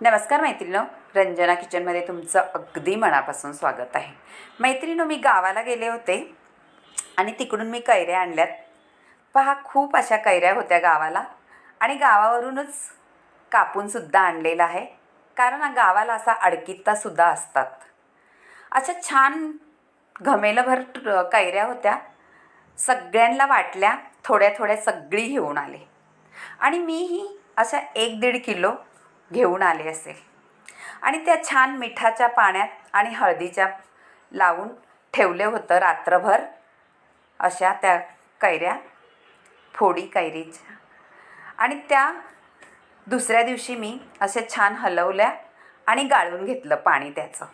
नमस्कार मैत्रिणो रंजना किचनमध्ये तुमचं अगदी मनापासून स्वागत आहे. मैत्रिणो मी गावाला गेले होते आणि तिकडून मी कैऱ्या आणल्यात. पहा खूप अशा कैऱ्या होत्या गावाला. आणि गावावरूनच कापूनसुद्धा आणलेलं आहे. कारण गावाला असा अडकितासुद्धा असतात. अशा छान घमेलभर कैऱ्या होत्या. सगळ्यांना वाटल्या थोड्या थोड्या सगळी घेऊन आले. आणि मीही अशा एक दीड किलो घेऊन आले असेल. आणि त्या छान मिठाच्या पाण्यात आणि हळदीच्या लावून ठेवले होतं रात्रभर अशा त्या कैऱ्या फोडी कैरीच्या. आणि त्या दुसऱ्या दिवशी मी असे छान हलवल्या आणि गाळून घेतलं पाणी त्याचं.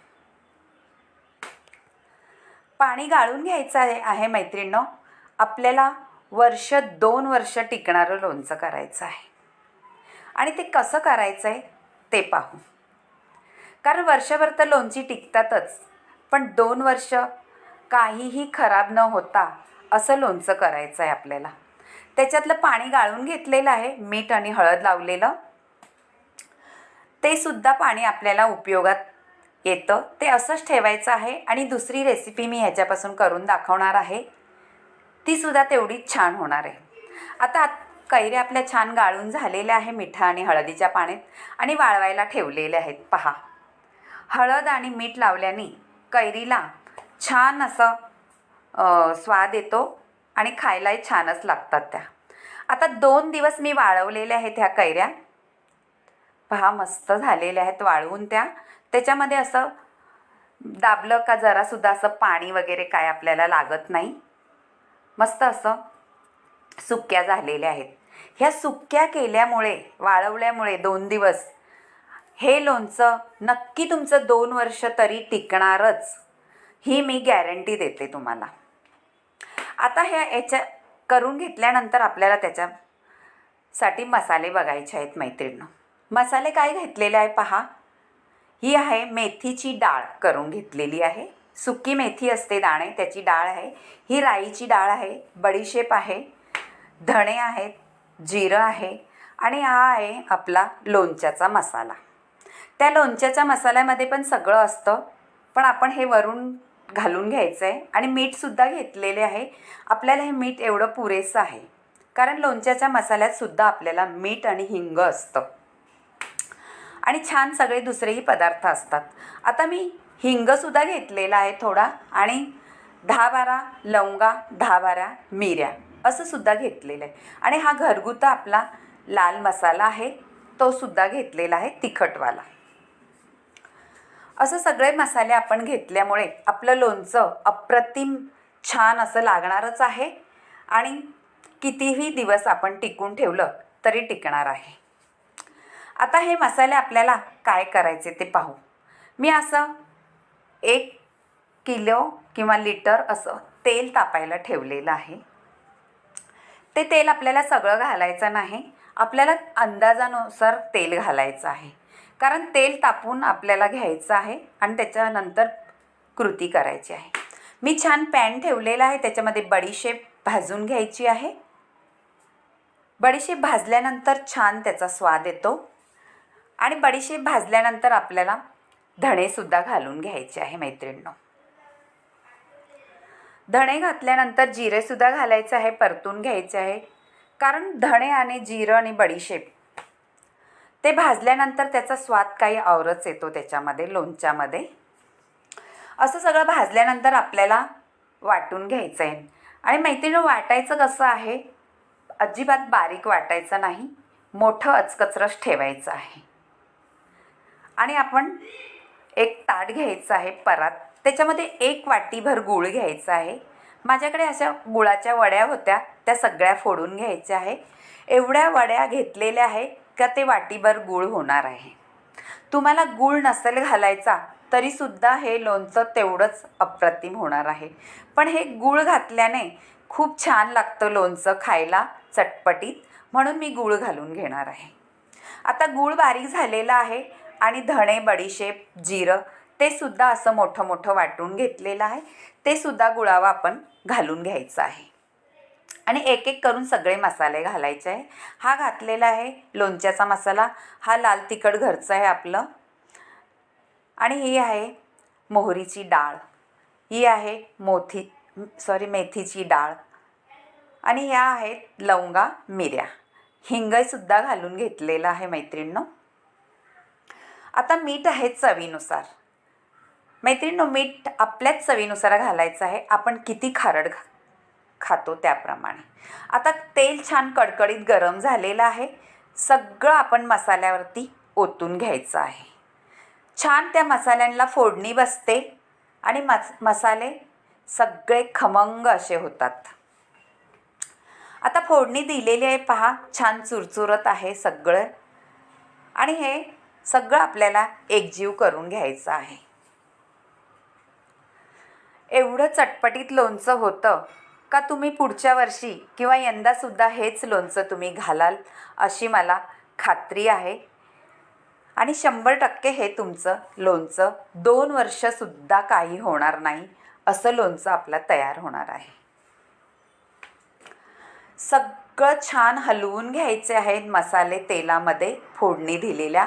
पाणी गाळून घ्यायचं आहे आहे मैत्रिणींनो आपल्याला वर्ष दोन वर्ष टिकणारं लोणचं करायचं आहे. आणि ते कसं करायचं आहे ते पाहू. कारण वर्षभर तर लोणची टिकतातच पण दोन वर्ष काहीही खराब न होता असं लोणचं करायचं आहे आपल्याला. त्याच्यातलं पाणी गाळून घेतलेलं आहे मीठ आणि हळद लावलेलं. ते सुद्धा पाणी आपल्याला उपयोगात येतं. ते असंच ठेवायचं आहे आणि दुसरी रेसिपी मी ह्याच्यापासून करून दाखवणार आहे. तीसुद्धा तेवढीच छान होणार आहे. आता कैऱ्या आपल्या छान गाळून झालेल्या आहे मिठा आणि हळदीच्या पाण्यात आणि वाळवायला ठेवलेल्या आहेत. पहा. हळद आणि मीठ लावल्याने कैरीला छान असं स्वाद येतो आणि खायलाही छानच लागतात त्या. आता दोन दिवस मी वाळवलेल्या आहेत ह्या कैऱ्या. पहा मस्त झालेल्या आहेत वाळवून त्या. त्याच्यामध्ये असं दाबलं का जरासुद्धा असं पाणी वगैरे काय आपल्याला लागत नाही. मस्त असं सुक्या झालेल्या आहेत. ह्या सुक्या केल्यामुळे वाळवल्यामुळे दोन दिवस हे लोणचं नक्की तुमचं दोन वर्ष तरी टिकणारच. ही मी गॅरंटी देते तुम्हाला. आता ह्या याच्या करून घेतल्यानंतर आपल्याला त्याच्यासाठी मसाले बघायचे आहेत मैत्रिणीनं. मसाले काय घेतलेले आहे पहा. ही आहे मेथीची डाळ करून घेतलेली आहे. सुकी मेथी असते दाणे त्याची डाळ आहे. ही राईची डाळ आहे बडीशेप आहे. धणे आहेत जिरं आहे आणि हा आहे आपला लोणच्याचा मसाला. त्या लोणच्याच्या मसाल्यामध्ये पण सगळं असतं पण आपण हे वरून घालून घ्यायचं आहे आणि मीठसुद्धा घेतलेले आहे. आपल्याला हे मीठ एवढं पुरेसं आहे कारण लोणच्याच्या मसाल्यातसुद्धा आपल्याला मीठ आणि हिंग असतं. आणि छान सगळे दुसरेही पदार्थ असतात. आता मी हिंगसुद्धा घेतलेला आहे थोडा आणि दहा बारा लवंगा दहा बारा मिऱ्या. असं सुद्धा घेतलेलं आहे. आणि हा घरगुता आपला लाल मसाला आहे तो सुद्धा घेतलेला आहे तिखटवाला. असं सगळे मसाले आपण घेतल्यामुळे आपलं लोणचं अप्रतिम छान असं लागणारच आहे आणि कितीही दिवस आपण टिकून ठेवलं तरी टिकणार आहे. आता हे मसाले आपल्याला काय करायचे ते पाहू. मी असं एक किलो किंवा लिटर असं तेल तापायला ठेवलेलं आहे. ते तेल आपल्याला सगळं घालायचं नाही. आपल्याला अंदाजानुसार तेल घालायचं आहे. कारण तेल तापून आपल्याला घ्यायचं आहे आणि त्याच्यानंतर कृती करायची आहे. मी छान पॅन ठेवलेला आहे. त्याच्यामध्ये बडीशेप भाजून घ्यायची आहे. बडीशेप भाजल्यानंतर छान त्याचा स्वाद येतो. आणि बडीशेप भाजल्यानंतर आपल्याला धणेसुद्धा घालून घ्यायचे आहे मैत्रिणींनो. धणे घातल्यानंतर जिरेसुद्धा घालायचं आहे परतून घ्यायचे आहे. कारण धणे आणि जिरं आणि बडीशेप ते भाजल्यानंतर त्याचा स्वाद काही आवरच येतो त्याच्यामध्ये लोणच्यामध्ये. असं सगळं भाजल्यानंतर आपल्याला वाटून घ्यायचं आहे आणि मैत्रिणी वाटायचं कसं आहे? अजिबात बारीक वाटायचं नाही मोठं अचकचरस ठेवायचं आहे. आणि आपण एक ताट घ्यायचं आहे परात. त्याच्यामध्ये एक वाटीभर गूळ घ्यायचा आहे. माझ्याकडे अशा गुळाच्या वड्या होत्या त्या सगळ्या फोडून घ्यायच्या आहे. एवढ्या वड्या घेतलेल्या आहे का ते वाटीभर गूळ होणार आहे. तुम्हाला गूळ नसेल घालायचा तरीसुद्धा हे लोणचं तेवढंच अप्रतिम होणार आहे. पण हे गूळ घातल्याने खूप छान लागतं लोणचं खायला चटपटीत म्हणून मी गूळ घालून घेणार आहे. आता गूळ बारीक झालेला आहे आणि धणे बडीशेप जिरं ते सुद्धा असं मोठं मोठं वाटून घेतलेलं आहे. ते सुद्धा गुळावा आपण घालून घ्यायचं आहे. आणि एक एक करून सगळे मसाले घालायचे आहे. हा घातलेला आहे लोणच्याचा मसाला. हा लाल तिखट घरचं आहे आपलं. आणि ही आहे मोहरीची डाळ. ही आहे मोथी सॉरी मेथीची डाळ. आणि ह्या आहेत लवंगा मिऱ्या. हिंगसुद्धा घालून घेतलेलं आहे मैत्रिणीनं. आता मीठ आहे चवीनुसार. मैत्रिणींनो मीठ आपल्याच चवीनुसार घालायचं आहे. आपण किती खारड खा खातो त्याप्रमाणे. आता तेल छान कडकडीत गरम झालेलं आहे. सगळं आपण मसाल्यावरती ओतून घ्यायचं आहे. छान त्या मसाल्यांना फोडणी बसते आणि मस मसाले सगळे खमंग असे होतात. आता फोडणी दिलेली आहे पहा. छान चुरचुरत आहे सगळं. आणि हे सगळं आपल्याला एकजीव करून घ्यायचं आहे. एवढं चटपटीत लोणचं होतं. का तुम्ही पुढच्या वर्षी किंवा यंदासुद्धा हेच लोणचं तुम्ही घालाल? अशी मला खात्री आहे. आणि शंभर टक्के हे तुमचं लोणचं दोन वर्षसुद्धा काही होणार नाही. असं लोणचं आपलं तयार होणार आहे. सगळं छान हलवून घ्यायचे आहेत मसाले तेलामध्ये फोडणी दिलेल्या.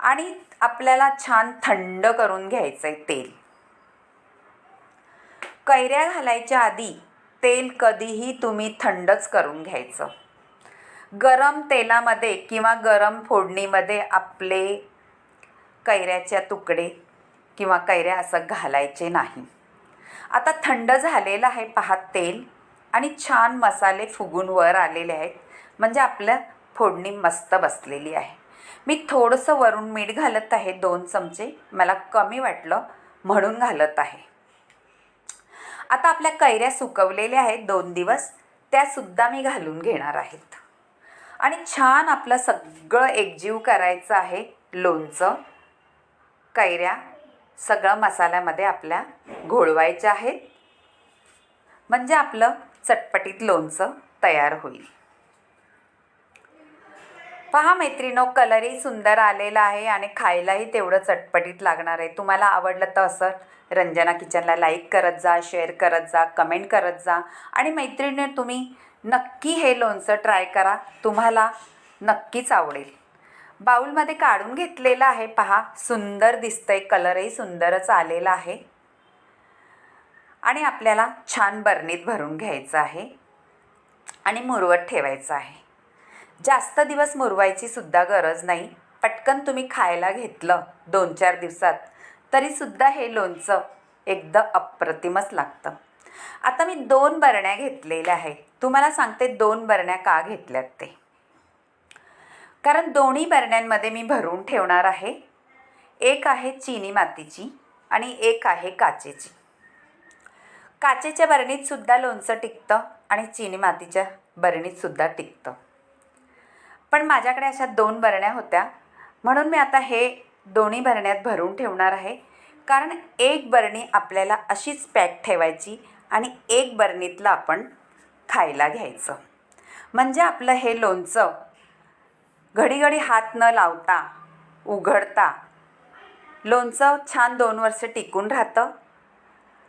आणि आपल्याला छान थंड करून घ्यायचं आहे तेल. कैऱ्या घालायच्या आधी तेल कधीही तुम्ही थंडच करून घ्यायचं. गरम तेलामध्ये किंवा गरम फोडणीमध्ये आपले कैऱ्याच्या तुकडे किंवा कैऱ्या असं घालायचे नाही. आता थंड झालेलं आहे पहा तेल आणि छान मसाले फुगून वर आलेले आहेत. म्हणजे आपलं फोडणी मस्त बसलेली आहे. मी थोडंसं वरून मीठ घालत आहे दोन चमचे. मला कमी वाटलं म्हणून घालत आहे. आता आपल्या कैऱ्या सुकवलेल्या आहेत दोन दिवस. त्यासुद्धा मी घालून घेणार आहेत. आणि छान आपलं सगळं एकजीव करायचं आहे लोणचं. कैऱ्या सगळं मसाल्यामध्ये आपल्या घोळवायच्या आहेत. म्हणजे आपलं चटपटीत लोणचं तयार होईल. पहा मैत्रिणो कलरही सुंदर आलेला आहे आणि खायलाही तेवढं चटपटीत लागणार आहे. तुम्हाला आवडलं तर असं रंजना किचनला लाईक करत जा शेअर करत जा कमेंट करत जा. आणि मैत्रिणी तुम्ही नक्की हे लोणचं ट्राय करा. तुम्हाला नक्कीच आवडेल. बाऊलमध्ये काढून घेतलेलं आहे. पहा सुंदर दिसतंय. कलरही सुंदरच आलेला आहे. आणि आपल्याला छान बरणीत भरून घ्यायचं आहे. आणि मुरवत ठेवायचं आहे. जास्त दिवस मुरवायची सुद्धा गरज नाही. पटकन तुम्ही खायला घेतलं दोन चार दिवसात तरीसुद्धा हे लोणचं एकदम अप्रतिमच लागतं. आता मी दोन बरण्या घेतलेल्या आहे तुम्हाला सांगते दोन बरण्या का घेतल्यात ते. कारण दोन्ही बरण्यांमध्ये मी भरून ठेवणार आहे. एक आहे चिनी मातीची आणि एक आहे काचेची. काचेच्या बरणीतसुद्धा लोणचं टिकतं आणि चिनी मातीच्या बरणीतसुद्धा टिकतं. पण माझ्याकडे अशा दोन बरण्या होत्या. म्हणून मी आता हे दोन्ही भरण्यात भरून ठेवणार आहे. कारण एक बरणी आपल्याला अशीच पॅक ठेवायची आणि एक बरणीतलं आपण खायला घ्यायचं. म्हणजे आपलं हे लोणचं घडीघडी हात न लावता उघडता लोणचं छान दोन वर्ष टिकून राहतं.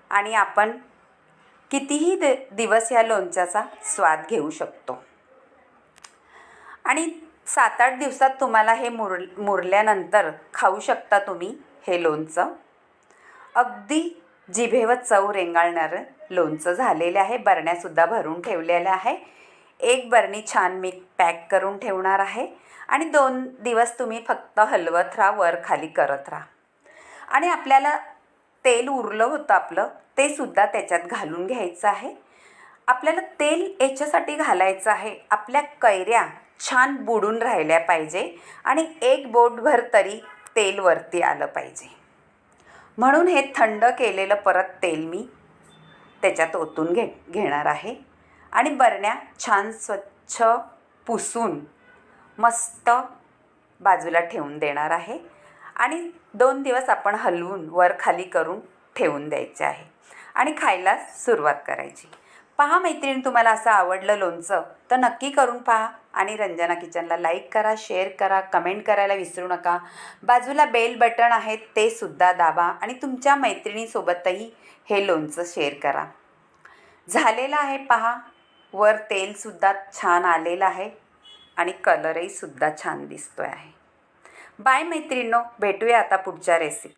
आणि आपण कितीही दे दिवस या लोणच्याचा स्वाद घेऊ शकतो. आणि सात आठ दिवसात तुम्हाला हे मुर मुरल्यानंतर खाऊ शकता तुम्ही हे लोणचं. अगदी जिभेवर चव रेंगाळणारं लोणचं झालेलं आहे. बरण्यासुद्धा भरून ठेवलेल्या आहे. एक बरणी छान मी पॅक करून ठेवणार आहे. आणि दोन दिवस तुम्ही फक्त हलवत राहा वर खाली करत राहा. आणि आपल्याला तेल उरलं होतं आपलं ते सुद्धा त्याच्यात घालून घ्यायचं आहे. आपल्याला तेल याच्यासाठी घालायचं आहे. आपल्या कैऱ्या छान बुडून राहिल्या पाहिजे आणि एक बोटभर तरी तेल वरती आलं पाहिजे. म्हणून हे थंड केलेलं परत तेल मी त्याच्यात ओतून घे घेणार आहे. आणि बरण्या छान स्वच्छ पुसून मस्त बाजूला ठेवून देणार आहे. आणि दोन दिवस आपण हलवून वर खाली करून ठेवून द्यायचे आहे. आणि खायला सुरुवात करायची. पहा मैत्रीण तुम्हाला असं आवडलं लोणचं तर नक्की करून पहा. आणि रंजना किचनला लाईक करा शेअर करा कमेंट करायला विसरू नका. बाजूला बेल बटन आहे ते सुद्धा दाबा आणि तुमच्या मैत्रिणीसोबतही हे लोणचं शेअर करा. झालेलं आहे पहा वर तेलसुद्धा छान आलेलं आहे आणि कलरही सुद्धा छान दिसतो आहे. बाय मैत्रिणींनो भेटूया आता पुढच्या रेसिपी